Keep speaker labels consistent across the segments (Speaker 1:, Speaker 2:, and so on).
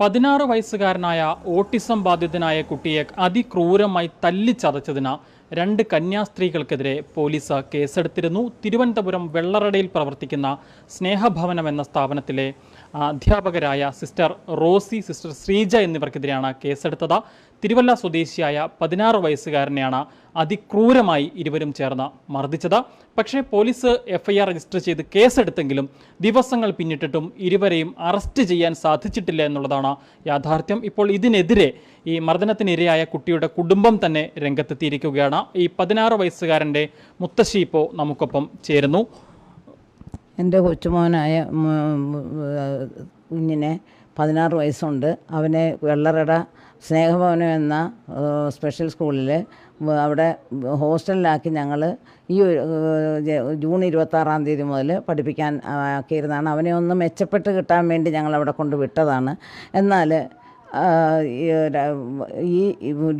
Speaker 1: പതിനാറ് വയസ്സുകാരനായ ഓട്ടിസം ബാധിതനായ കുട്ടിയെ അതിക്രൂരമായി തല്ലിച്ചതച്ചതിന് രണ്ട് കന്യാസ്ത്രീകൾക്കെതിരെ പോലീസ് കേസെടുത്തിരുന്നു. തിരുവനന്തപുരം വെള്ളറടയിൽ പ്രവർത്തിക്കുന്ന സ്നേഹഭവനം എന്ന സ്ഥാപനത്തിലെ അധ്യാപകരായ സിസ്റ്റർ റോസി സിസ്റ്റർ ശ്രീജ എന്നിവർക്കെതിരെയാണ് കേസെടുത്തത്. തിരുവല്ല സ്വദേശിയായ പതിനാറ് വയസ്സുകാരനെയാണ് അതിക്രൂരമായി ഇരുവരും ചേർന്ന് മർദ്ദിച്ചത്. പക്ഷേ പോലീസ് എഫ്ഐആർ രജിസ്റ്റർ ചെയ്ത് കേസെടുത്തെങ്കിലും ദിവസങ്ങൾ പിന്നിട്ടിട്ടും ഇരുവരെയും അറസ്റ്റ് ചെയ്യാൻ സാധിച്ചിട്ടില്ല എന്നുള്ളതാണ് യാഥാർത്ഥ്യം. ഇപ്പോൾ ഇതിനെതിരെ ഈ മർദ്ദനത്തിനിരയായ കുട്ടിയുടെ കുടുംബം തന്നെ രംഗത്തെത്തിയിരിക്കുകയാണ്. ഈ പതിനാറ് വയസ്സുകാരന്റെ മുത്തശ്ശി ഇപ്പോൾ നമുക്കൊപ്പം ചേരുന്നു.
Speaker 2: എന്റെ കൊച്ചുമോനായ കുഞ്ഞിനെ പതിനാറ് വയസ്സുണ്ട്. അവനെ വെള്ളറട സ്നേഹഭവനം എന്ന സ്പെഷ്യൽ സ്കൂളിൽ അവിടെ ഹോസ്റ്റലിലാക്കി ഞങ്ങൾ ഈ ജൂൺ ഇരുപത്താറാം തീയതി മുതൽ പഠിപ്പിക്കാൻ ആക്കിയിരുന്നതാണ്. അവനെ ഒന്ന് മെച്ചപ്പെട്ട് കിട്ടാൻ വേണ്ടി ഞങ്ങൾ അവിടെ കൊണ്ട് വിട്ടതാണ്. എന്നാൽ ഈ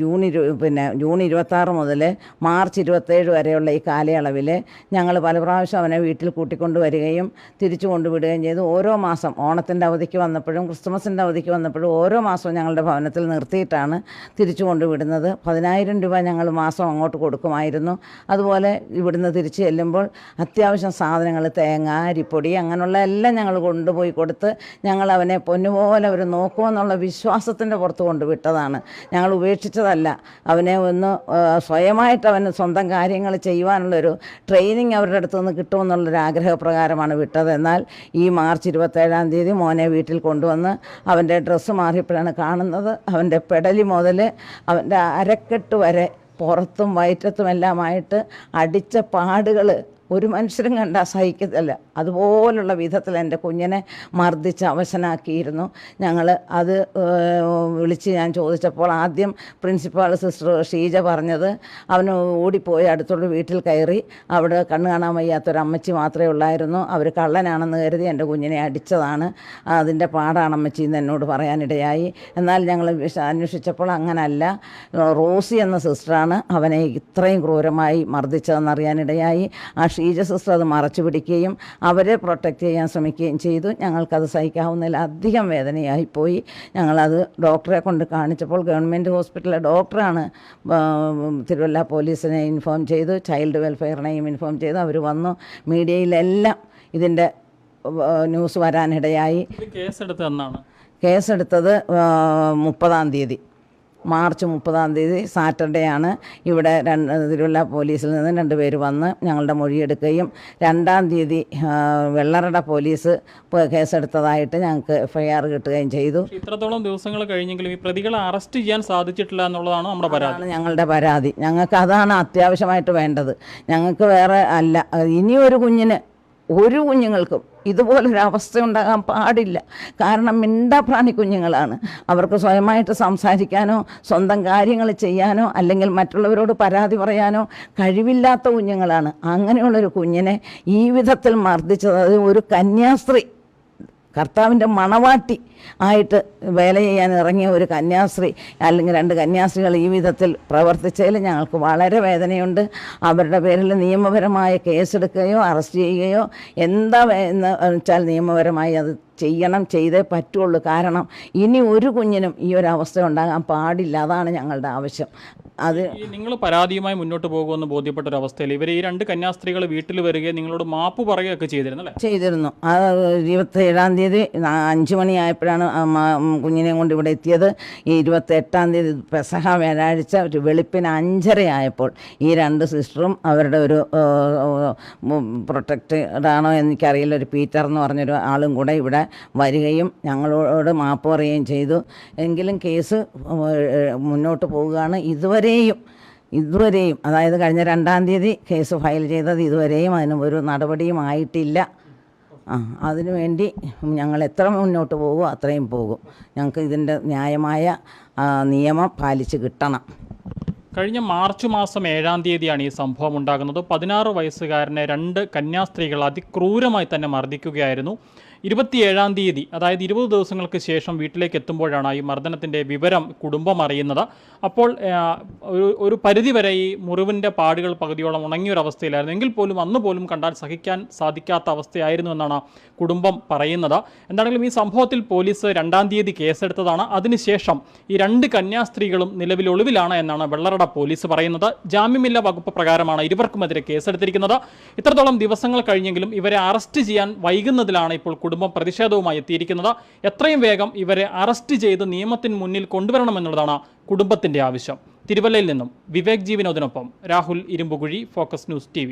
Speaker 2: ജൂൺ ഇരു പിന്നെ ജൂൺ ഇരുപത്താറ് മുതൽ മാർച്ച് ഇരുപത്തേഴ് വരെയുള്ള ഈ കാലയളവിൽ ഞങ്ങൾ പല പ്രാവശ്യം അവനെ വീട്ടിൽ കൂട്ടിക്കൊണ്ട് വരികയും തിരിച്ചു കൊണ്ടുവിടുകയും ചെയ്തു. ഓരോ മാസം ഓണത്തിന്റെ അവധിക്ക് വന്നപ്പോഴും ക്രിസ്മസിന്റെ അവധിക്ക് വന്നപ്പോഴും ഓരോ മാസവും ഞങ്ങളുടെ ഭവനത്തിൽ നിർത്തിയിട്ടാണ് തിരിച്ചു കൊണ്ടുവിടുന്നത്. പതിനായിരം രൂപ ഞങ്ങൾ മാസം അങ്ങോട്ട് കൊടുക്കുമായിരുന്നു. അതുപോലെ ഇവിടുന്ന് തിരിച്ച് ചെല്ലുമ്പോൾ അത്യാവശ്യം സാധനങ്ങൾ തേങ്ങ അരിപ്പൊടി അങ്ങനെയുള്ള എല്ലാം ഞങ്ങൾ കൊണ്ടുപോയി കൊടുത്ത് ഞങ്ങൾ അവനെ പൊന്നുപോലെ അവർ നോക്കുമെന്നുള്ള വിശ്വാസത്തിന്റെ പുറത്ത് കൊണ്ടുവിട്ടതാണ് ഞങ്ങൾ ഉപേക്ഷിച്ചതല്ല. അവനെ ഒന്ന് സ്വയമായിട്ട് അവന് സ്വന്തം കാര്യങ്ങൾ ചെയ്യുവാനുള്ളൊരു ട്രെയിനിങ് അവരുടെ അടുത്ത് നിന്ന് കിട്ടുമെന്നുള്ളൊരു ആഗ്രഹപ്രകാരമാണ് വിട്ടത്. എന്നാൽ ഈ മാർച്ച് ഇരുപത്തേഴാം തീയതി മോനെ വീട്ടിൽ കൊണ്ടുവന്ന് അവന്റെ ഡ്രസ്സ് മാറിയപ്പോഴാണ് കാണുന്നത്. അവന്റെ പെടലി മുതൽ അവന്റെ അരക്കെട്ട് വരെ പുറത്തും വയറ്റത്തുമെല്ലാമായിട്ട് അടിച്ച പാടുകൾ ഒരു മനുഷ്യരും കണ്ടാൽ സഹിക്കത്തില്ല അതുപോലുള്ള വിധത്തിൽ എന്റെ കുഞ്ഞിനെ മർദ്ദിച്ച് അവശനാക്കിയിരുന്നു. ഞങ്ങൾ അത് വിളിച്ച് ഞാൻ ചോദിച്ചപ്പോൾ ആദ്യം പ്രിൻസിപ്പാൾ സിസ്റ്റർ ഷീജ പറഞ്ഞത് അവന് ഓടിപ്പോയി അടുത്തുള്ള വീട്ടിൽ കയറി. അവിടെ കണ്ണ് കാണാൻ വയ്യാത്തൊരമ്മച്ചി മാത്രമേ ഉള്ളായിരുന്നു. അവർ കള്ളനാണെന്ന് കരുതി എന്റെ കുഞ്ഞിനെ അടിച്ചതാണ്. അതിന്റെ പാടാണ് അമ്മച്ചി എന്ന് എന്നോട് പറയാനിടയായി. എന്നാൽ ഞങ്ങൾ അന്വേഷിച്ചപ്പോൾ അങ്ങനല്ല. റോസി എന്ന സിസ്റ്ററാണ് അവനെ ഇത്രയും ക്രൂരമായി മർദ്ദിച്ചതെന്നറിയാനിടയായി. ആ ഷീജ സിസ്റ്റർ അത് മറച്ചു പിടിക്കുകയും അവരെ പ്രൊട്ടക്റ്റ് ചെയ്യാൻ ശ്രമിക്കുകയും ചെയ്തു. ഞങ്ങൾക്കത് സഹിക്കാവുന്നതിൽ അധികം വേദനയായിപ്പോയി ഞങ്ങളത് ഡോക്ടറെ കൊണ്ട് കാണിച്ചപ്പോൾ ഗവൺമെന്റ് ഹോസ്പിറ്റലിലെ ഡോക്ടറാണ് തിരുവല്ല പോലീസിനെ ഇൻഫോം ചെയ്തു ചൈൽഡ് വെൽഫെയറിനെയും ഇൻഫോം ചെയ്തു. അവർ വന്നു. മീഡിയയിലെല്ലാം ഇതിന്റെ ന്യൂസ് വരാനിടയായി. കേസെടുത്തത് മുപ്പതാം തീയതി. മാർച്ച് മുപ്പതാം തീയതി സാറ്റർഡേ ആണ്. ഇവിടെ രണ്ട് തിരുവല്ല പോലീസിൽ നിന്ന് രണ്ട് പേര് വന്ന് ഞങ്ങളുടെ മൊഴിയെടുക്കുകയും രണ്ടാം തീയതി വെള്ളറട പോലീസ് കേസെടുത്തതായിട്ട് ഞങ്ങൾക്ക് എഫ്ഐആർ ഐ ആർ കിട്ടുകയും ചെയ്തു.
Speaker 1: ഇത്രത്തോളം ദിവസങ്ങൾ കഴിഞ്ഞെങ്കിലും ഈ പ്രതികളെ അറസ്റ്റ് ചെയ്യാൻ സാധിച്ചിട്ടില്ല എന്നുള്ളതാണ് നമ്മുടെ പരാതി.
Speaker 2: ഞങ്ങളുടെ പരാതി. ഞങ്ങൾക്ക് അതാണ് അത്യാവശ്യമായിട്ട് വേണ്ടത്. ഞങ്ങൾക്ക് വേറെ അല്ല. ഇനിയൊരു കുഞ്ഞിന് ഒരു കുഞ്ഞുങ്ങൾക്കും ഇതുപോലൊരു അവസ്ഥ ഉണ്ടാകാൻ പാടില്ല. കാരണം മിണ്ടാപ്രാണി കുഞ്ഞുങ്ങളാണ്. അവർക്ക് സ്വയമായിട്ട് സംസാരിക്കാനോ സ്വന്തം കാര്യങ്ങൾ ചെയ്യാനോ അല്ലെങ്കിൽ മറ്റുള്ളവരോട് പരാതി പറയാനോ കഴിവില്ലാത്ത കുഞ്ഞുങ്ങളാണ്. അങ്ങനെയുള്ളൊരു കുഞ്ഞിനെ ഈ വിധത്തിൽ മർദ്ദിച്ചത്. ഒരു കന്യാസ്ത്രീ. കർത്താവിന്റെ മണവാട്ടി ആയിട്ട് വേല ചെയ്യാൻ ഇറങ്ങിയ ഒരു കന്യാസ്ത്രീ അല്ലെങ്കിൽ രണ്ട് കന്യാസ്ത്രീകൾ ഈ വിധത്തിൽ പ്രവർത്തിച്ചതിൽ ഞങ്ങൾക്ക് വളരെ വേദനയുണ്ട്. അവരുടെ പേരിൽ നിയമപരമായ കേസെടുക്കുകയോ അറസ്റ്റ് ചെയ്യുകയോ എന്താ എന്ന് വെച്ചാൽ നിയമപരമായി അത് ചെയ്യണം ചെയ്തേ പറ്റുള്ളൂ. കാരണം ഇനി ഒരു കുഞ്ഞിനും ഈ ഒരു അവസ്ഥ ഉണ്ടാകാൻ പാടില്ല. അതാണ് ഞങ്ങളുടെ ആവശ്യം. അത്
Speaker 1: നിങ്ങൾ പരാതിയുമായി മുന്നോട്ട് പോകുമെന്ന് ബോധ്യപ്പെട്ട ഒരു അവസ്ഥയിൽ ഇവർ ഈ രണ്ട് കന്യാസ്ത്രീകൾ വീട്ടിൽ വരികയും നിങ്ങളോട് മാപ്പ് പറയുകയൊക്കെ ചെയ്തിരുന്നു അല്ലേ?
Speaker 2: ചെയ്തിരുന്നു. ആ ഇരുപത്തേഴാം തീയതി അഞ്ചു മണിയായപ്പോഴാണ് കുഞ്ഞിനെയും കൊണ്ട് ഇവിടെ എത്തിയത്. ഈ ഇരുപത്തെട്ടാം തീയതി പെസഹ വ്യാഴാഴ്ച ഒരു വെളുപ്പിന് അഞ്ചര ആയപ്പോൾ ഈ രണ്ട് സിസ്റ്ററും അവരുടെ ഒരു പ്രൊട്ടക്റ്റഡാണോ എനിക്കറിയില്ല. ഒരു പീറ്റർ എന്ന് പറഞ്ഞൊരു ആളും കൂടെ ഇവിടെ വരികയും ഞങ്ങളോട് മാപ്പ് പറയുകയും ചെയ്തു. എങ്കിലും കേസ് മുന്നോട്ട് പോവുകയാണ് ഇതുവരെയും. ഇതുവരെയും. അതായത് കഴിഞ്ഞ രണ്ടാം തീയതി കേസ് ഫയൽ ചെയ്തത് ഇതുവരെയും. അതിന് ഒരു നടപടിയും ആയിട്ടില്ല. ആ അതിനു വേണ്ടി ഞങ്ങൾ എത്ര മുന്നോട്ട് പോകുമോ അത്രയും പോകും. ഞങ്ങൾക്ക് ഇതിന്റെ ന്യായമായ നിയമം പാലിച്ച് കിട്ടണം.
Speaker 1: കഴിഞ്ഞ മാർച്ച് മാസം ഏഴാം തീയതിയാണ് ഈ സംഭവം ഉണ്ടാകുന്നത്. പതിനാറ് വയസ്സുകാരനെ രണ്ട് കന്യാസ്ത്രീകൾ അതിക്രൂരമായി തന്നെ മർദ്ദിക്കുകയായിരുന്നു. ഇരുപത്തിയേഴാം തീയതി അതായത് ഇരുപത് ദിവസങ്ങൾക്ക് ശേഷം വീട്ടിലേക്ക് എത്തുമ്പോഴാണ് ഈ മർദ്ദനത്തിന്റെ വിവരം കുടുംബം അറിയുന്നത്. അപ്പോൾ ഒരു ഒരു പരിധിവരെ ഈ മുറിവിന്റെ പാടുകൾ പകുതിയോളം ഉണങ്ങിയൊരവസ്ഥയിലായിരുന്നു. എങ്കിൽ പോലും അന്ന് പോലും കണ്ടാൽ സഹിക്കാൻ സാധിക്കാത്ത അവസ്ഥയായിരുന്നു എന്നാണ് കുടുംബം പറയുന്നത്. എന്താണെങ്കിലും ഈ സംഭവത്തിൽ പോലീസ് രണ്ടാം തീയതി കേസെടുത്തതാണ്. അതിനുശേഷം ഈ രണ്ട് കന്യാസ്ത്രീകളും നിലവിൽ ഒളിവിലാണ് എന്നാണ് വെള്ളറട പോലീസ് പറയുന്നത്. ജാമ്യമില്ല വകുപ്പ് പ്രകാരമാണ് ഇരുവർക്കുമെതിരെ കേസെടുത്തിരിക്കുന്നത്. ഇത്രത്തോളം ദിവസങ്ങൾ കഴിഞ്ഞെങ്കിലും ഇവരെ അറസ്റ്റ് ചെയ്യാൻ വൈകുന്നതിലാണ് ഇപ്പോൾ കുടുംബം പ്രതിഷേധവുമായി എത്തിയിരിക്കുന്നത്. എത്രയും വേഗം ഇവരെ അറസ്റ്റ് ചെയ്ത് നിയമത്തിന് മുന്നിൽ കൊണ്ടുവരണമെന്നുള്ളതാണ് കുടുംബത്തിന്റെ ആവശ്യം. തിരുവല്ലയിൽ നിന്നും Vivek ജീവനോദിനൊപ്പം Rahul Irumbukuzhi focus news T